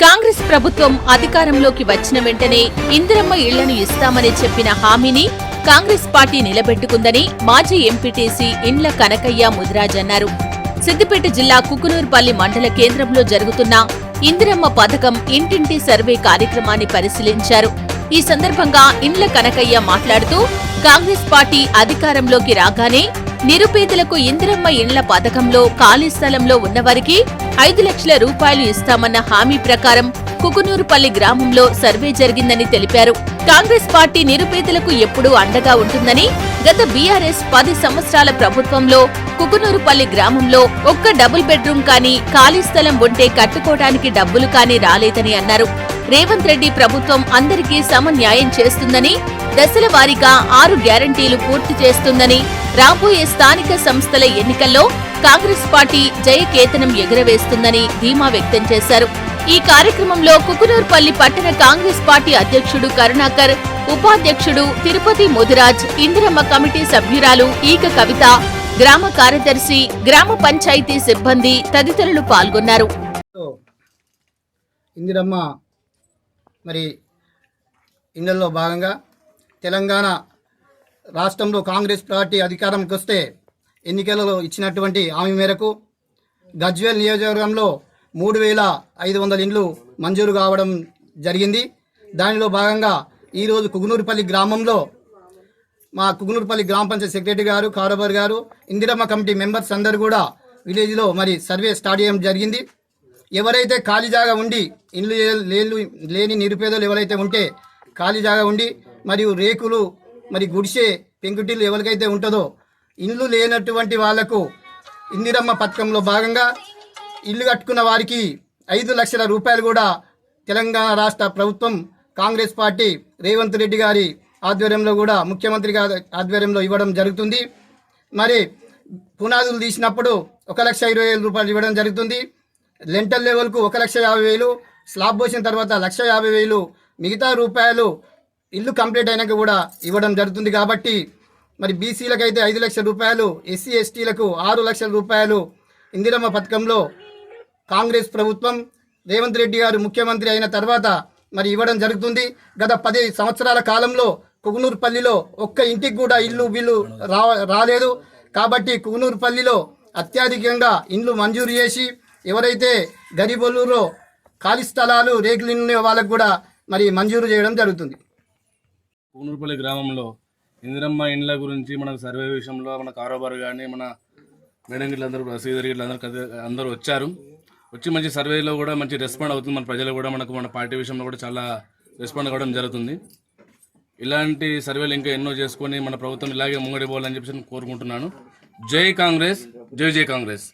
కాంగ్రెస్ ప్రభుత్వం అధికారంలోకి వచ్చిన వెంటనే ఇందిరమ్మ ఇళ్ళను ఇస్తామని చెప్పిన హామీని కాంగ్రెస్ పార్టీ నిలబెట్టుకుందని మాజీ ఎంపీటీసీ ఇండ్ల కనకయ్య ముదిరాజ్ అన్నారు. సిద్దిపేట జిల్లా కుకునూరుపల్లి మండల కేంద్రంలో జరుగుతున్న ఇందిరమ్మ పథకం ఇంటింటి సర్వే కార్యక్రమాన్ని పరిశీలించారు. ఈ సందర్భంగా ఇండ్ల కనకయ్య మాట్లాడుతూ కాంగ్రెస్ పార్టీ అధికారంలోకి రాగానే నిరుపేదలకు ఇందిరమ్మ ఇండ్ల పథకంలో ఖాళీ స్థలంలో ఉన్నవారికి ఐదు లక్షల రూపాయలు ఇస్తామన్న హామీ ప్రకారం కుకునూరుపల్లి గ్రామంలో సర్వే జరిగిందని తెలిపారు. కాంగ్రెస్ పార్టీ నిరుపేదలకు ఎప్పుడూ అండగా ఉంటుందని గత బీఆర్ఎస్ పది సంవత్సరాల ప్రభుత్వంలో కుకునూరుపల్లి గ్రామంలో ఒక్క డబుల్ బెడ్రూమ్ కానీ ఖాళీ స్థలం ఉంటే కట్టుకోవడానికి డబ్బులు కానీ రాలేదని అన్నారు. రేవంత్ రెడ్డి ప్రభుత్వం అందరికీ సమన్యాయం చేస్తుందని దశల వారీగా ఆరు గ్యారంటీలు పూర్తి చేస్తుందని రాబోయే స్థానిక సంస్థల ఎన్నికల్లో కాంగ్రెస్ పార్టీ జయకేతనం ఎగురవేస్తుందని ధీమా వ్యక్తం చేశారు. ఈ కార్యక్రమంలో కుకునూర్పల్లి పట్టణ కాంగ్రెస్ పార్టీ అధ్యక్షుడు కరుణాకర్ ఉపాధ్యక్షుడు తిరుపతి ముదిరాజ్ ఇందిరమ్మ కమిటీ సభ్యురాలు ఈక కవిత గ్రామ కార్యదర్శి గ్రామ పంచాయతీ సిబ్బంది తదితరులు పాల్గొన్నారు. ఇందిరమ్మ మరి ఇందులో భాగంగా తెలంగాణ రాష్ట్రంలో కాంగ్రెస్ పార్టీ అధికారంకి వస్తే ఎన్నికలలో ఇచ్చినటువంటి హామీ మేరకు గజ్వేల్ నియోజకవర్గంలో మూడు వేల ఐదు వందల ఇండ్లు మంజూరు కావడం జరిగింది. దానిలో భాగంగా ఈరోజు కుగునూరుపల్లి గ్రామంలో మా కుగునూరుపల్లి గ్రామ పంచాయతీ సెక్రటరీ గారు కారోబార్ గారు ఇందిరమ్మ కమిటీ మెంబర్స్ అందరు కూడా విలేజ్లో మరి సర్వే స్టార్ట్ చేయడం జరిగింది. ఎవరైతే ఖాళీ జాగా ఉండి ఇల్లు లేని లేని నిరుపేదలు ఎవరైతే ఉంటే ఖాళీ జాగా ఉండి మరియు రేకులు మరి గుడిసె పెంకుటిల్లు ఎవరికైతే ఉంటుందో ఇల్లు లేనటువంటి వాళ్ళకు ఇందిరమ్మ పథకంలో భాగంగా ఇల్లు కట్టుకున్న వారికి ఐదు లక్షల రూపాయలు కూడా తెలంగాణ రాష్ట్ర ప్రభుత్వం కాంగ్రెస్ పార్టీ రేవంత్ రెడ్డి గారి ఆధ్వర్యంలో కూడా ముఖ్యమంత్రి గారి ఆధ్వర్యంలో ఇవ్వడం జరుగుతుంది. మరి పునాదులు తీసినప్పుడు ఒక లక్ష ఇరవై వేల రూపాయలు ఇవ్వడం జరుగుతుంది. లెంటల్ లెవెల్కు ఒక లక్ష యాభై వేలు స్లాబ్ పోసిన తర్వాత లక్ష యాభై వేలు మిగతా రూపాయలు ఇల్లు కంప్లీట్ అయినాక కూడా ఇవ్వడం జరుగుతుంది కాబట్టి మరి బీసీలకు అయితే ఐదు లక్షల రూపాయలు ఎస్సీ ఎస్టీలకు ఆరు లక్షల రూపాయలు. ఇందిరమ్మ పథకంలో కాంగ్రెస్ ప్రభుత్వం రేవంత్ రెడ్డి గారు ముఖ్యమంత్రి అయిన తర్వాత మరి ఇవ్వడం జరుగుతుంది. గత పది సంవత్సరాల కాలంలో కుగునూరుపల్లిలో ఒక్క ఇంటికి కూడా ఇల్లు బిల్లు రా రాలేదు. కాబట్టి కుగునూరుపల్లిలో అత్యధికంగా ఇండ్లు మంజూరు చేసి ఎవరైతే గరిబొల్లూరులో ఖాళీ స్థలాలు రేకులు వాళ్ళకు కూడా మరి మంజూరు చేయడం జరుగుతుంది. కుగునూరుపల్లి గ్రామంలో ఇందిరమ్మ ఇండ్ల గురించి మనకు సర్వే విషయంలో మన కారోబార్ కానీ మన మేడం గిట్లందరూ శ్రీధర్ గిట్లందరూ అందరూ వచ్చారు. వచ్చి మంచి సర్వేలో కూడా మంచి రెస్పాండ్ అవుతుంది. మన ప్రజలు కూడా మనకు మన పార్టీ విషయంలో కూడా చాలా రెస్పాండ్ అవ్వడం జరుగుతుంది. ఇలాంటి సర్వేలు ఇంకా ఎన్నో చేసుకొని మన ప్రభుత్వం ఇలాగే ముంగడి పోవాలని చెప్పేసి కోరుకుంటున్నాను. జై కాంగ్రెస్ జై జై కాంగ్రెస్.